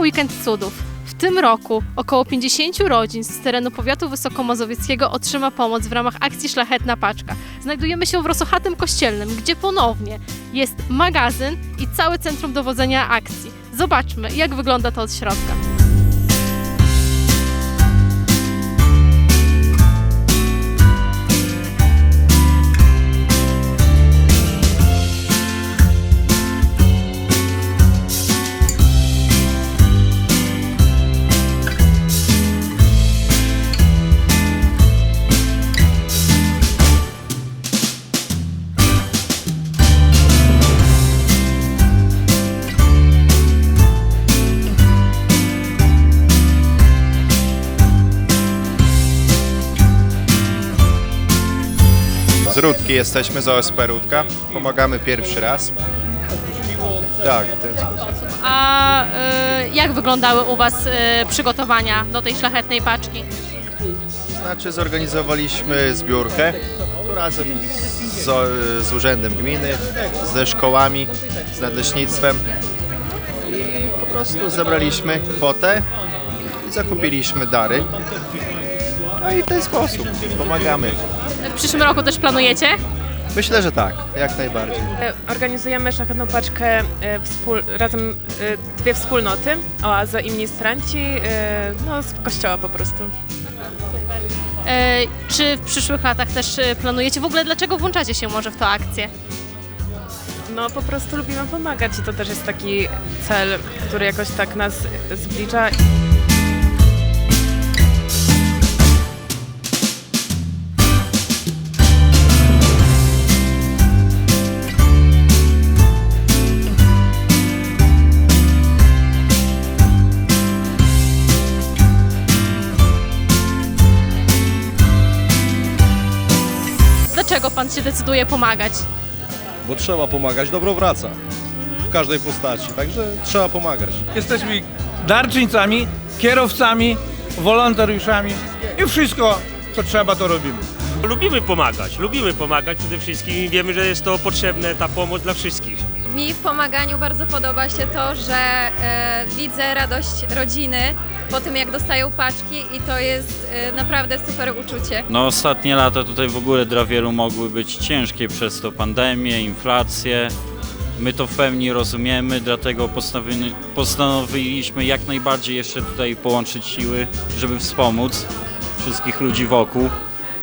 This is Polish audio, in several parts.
Weekend Cudów. W tym roku około 50 rodzin z terenu powiatu wysokomazowieckiego otrzyma pomoc w ramach akcji Szlachetna Paczka. Znajdujemy się w Rosochatym Kościelnym, gdzie ponownie jest magazyn i całe centrum dowodzenia akcji. Zobaczmy, jak wygląda to od środka. Rudki jesteśmy, z OSP Rudka. Pomagamy pierwszy raz. Tak, w ten sposób. A y, jak wyglądały u Was y, przygotowania do tej szlachetnej paczki? Znaczy zorganizowaliśmy zbiórkę tu razem z, z, z Urzędem Gminy, ze szkołami, z nadleśnictwem i po prostu zebraliśmy kwotę i zakupiliśmy dary. No i w ten sposób pomagamy. W przyszłym roku też planujecie? Myślę, że tak, jak najbardziej. E, Organizujemy szlachetną paczkę e, wspól, razem e, dwie wspólnoty, Oaza i Ministranci, e, no z kościoła po prostu. E, czy w przyszłych latach też planujecie? W ogóle dlaczego włączacie się może w tę akcję? No po prostu lubimy pomagać i to też jest taki cel, który jakoś tak nas zbliża. Dlaczego Pan się decyduje pomagać? bo trzeba pomagać, dobro wraca w każdej postaci, także trzeba pomagać. Jesteśmy darczyńcami, kierowcami, wolontariuszami i wszystko, co trzeba, to robimy. Lubimy pomagać, lubimy pomagać przede wszystkim i wiemy, że jest to potrzebne, ta pomoc dla wszystkich. Mi w pomaganiu bardzo podoba się to, że e, widzę radość rodziny po tym, jak dostają paczki i to jest e, naprawdę super uczucie. No ostatnie lata tutaj w ogóle dla wielu mogły być ciężkie przez to pandemię, inflację. My to w pełni rozumiemy, dlatego postanowili- postanowiliśmy jak najbardziej jeszcze tutaj połączyć siły, żeby wspomóc wszystkich ludzi wokół,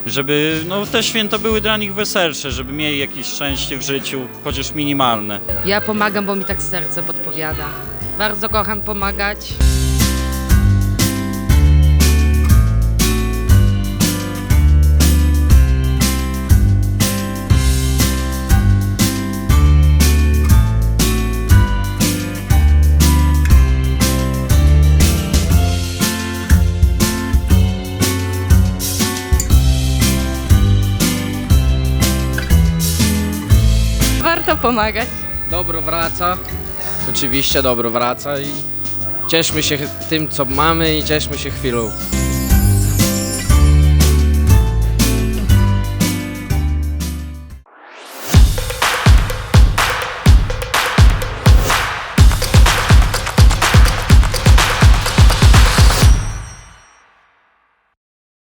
żeby no, te święta były dla nich weselsze, żeby mieli jakieś szczęście w życiu, chociaż minimalne. Ja pomagam, bo mi tak serce podpowiada. Bardzo kocham pomagać. Warto pomagać. dobro wraca. Oczywiście dobro wraca i cieszmy się tym, co mamy i cieszmy się chwilą.